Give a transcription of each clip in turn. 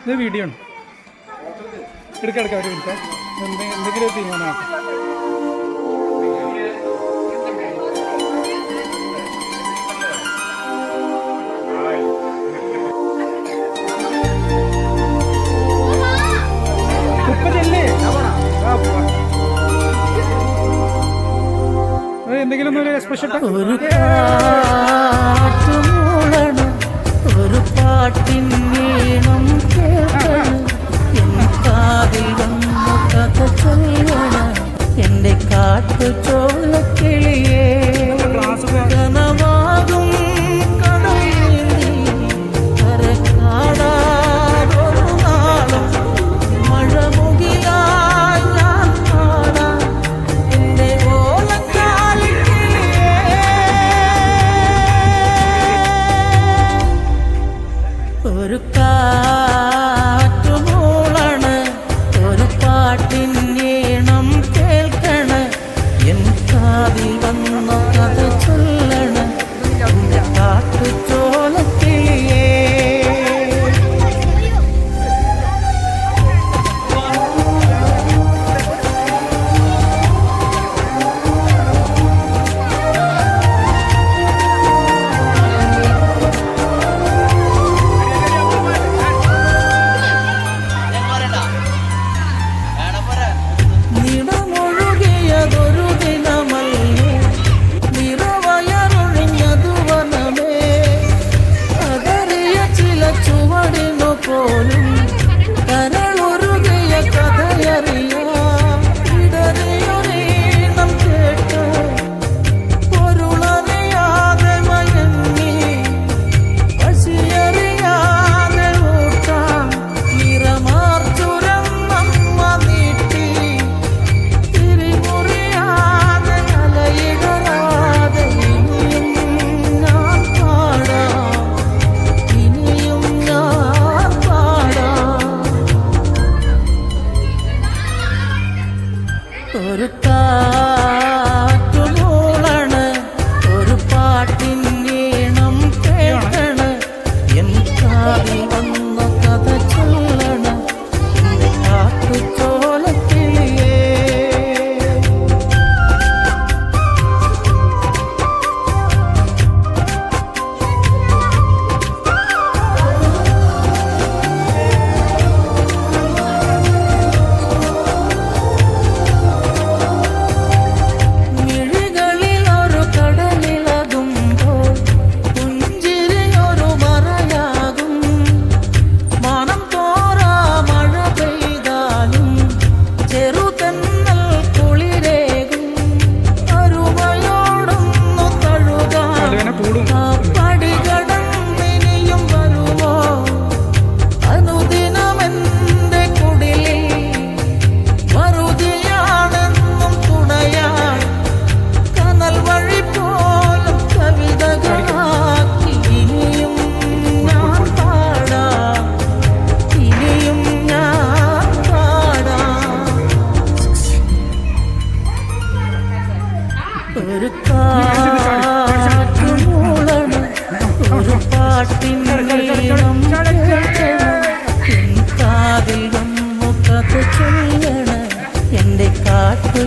ഇത് വീഡിയോ ആണ്. എടുക്ക അവർ വിളിക്കാം എന്തെങ്കിലും തീരുമാനമാക്കാം എന്തെങ്കിലും ഒരു സ്പെഷ്യൽ ഒരു പാട്ടിൻ വീണം കേൾക്കണം. കഥ ചൊല്ലണം. എന്റെ കാട്ടു ചോളക്കിളിയേ കനവാകും കാതിൽ വന്നു കഥ ചൊല്ലണം കാട്ടു അതിൽ വന്നു കഥ ചെയ്യണം. എന്റെ കാട്ടു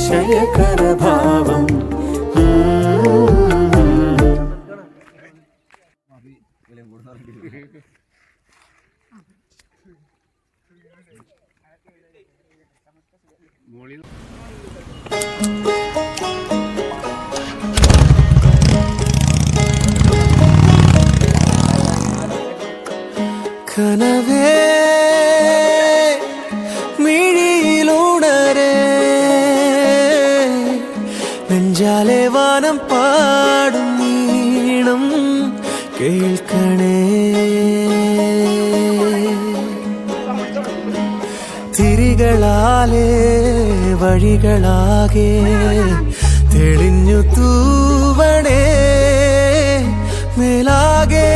അതിശയകരഭാവം കനവേ ഗാനം പാടുന്നീണം കേൾക്കണേ. തിരികളാലേ വഴികളാകെ തെളിഞ്ഞു തൂവണേ. മേലാകേ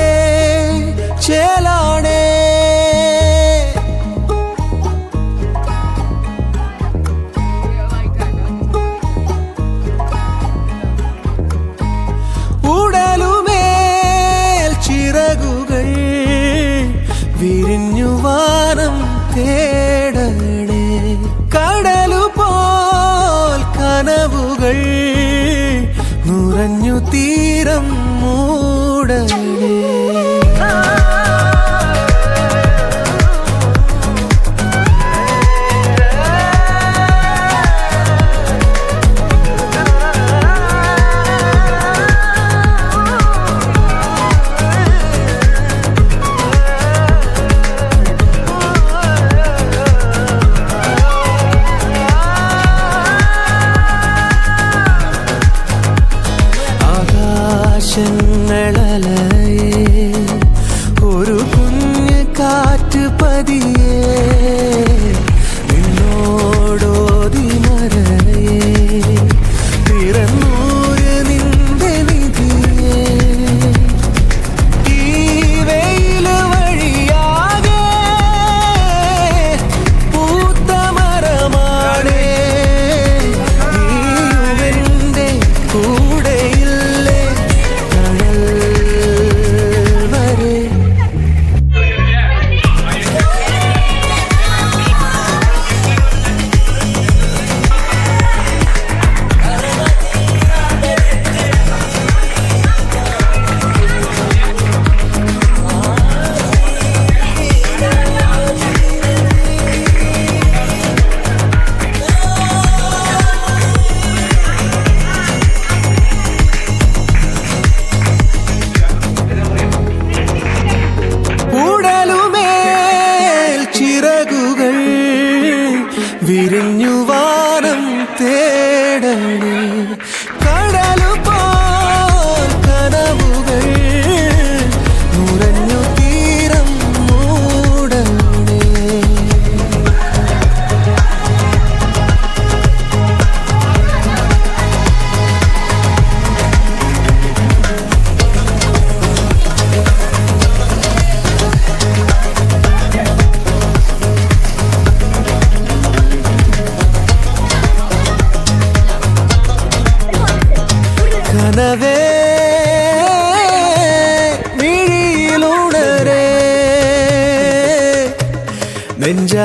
தேடடி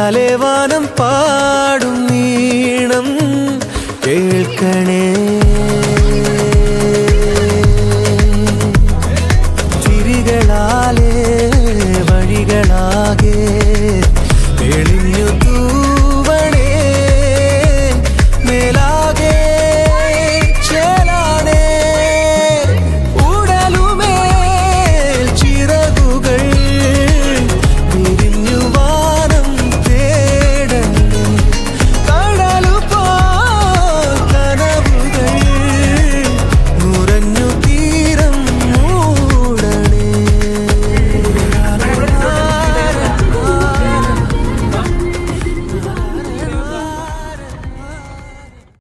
കാലേ പാടും നീണം കേൾക്കണേ.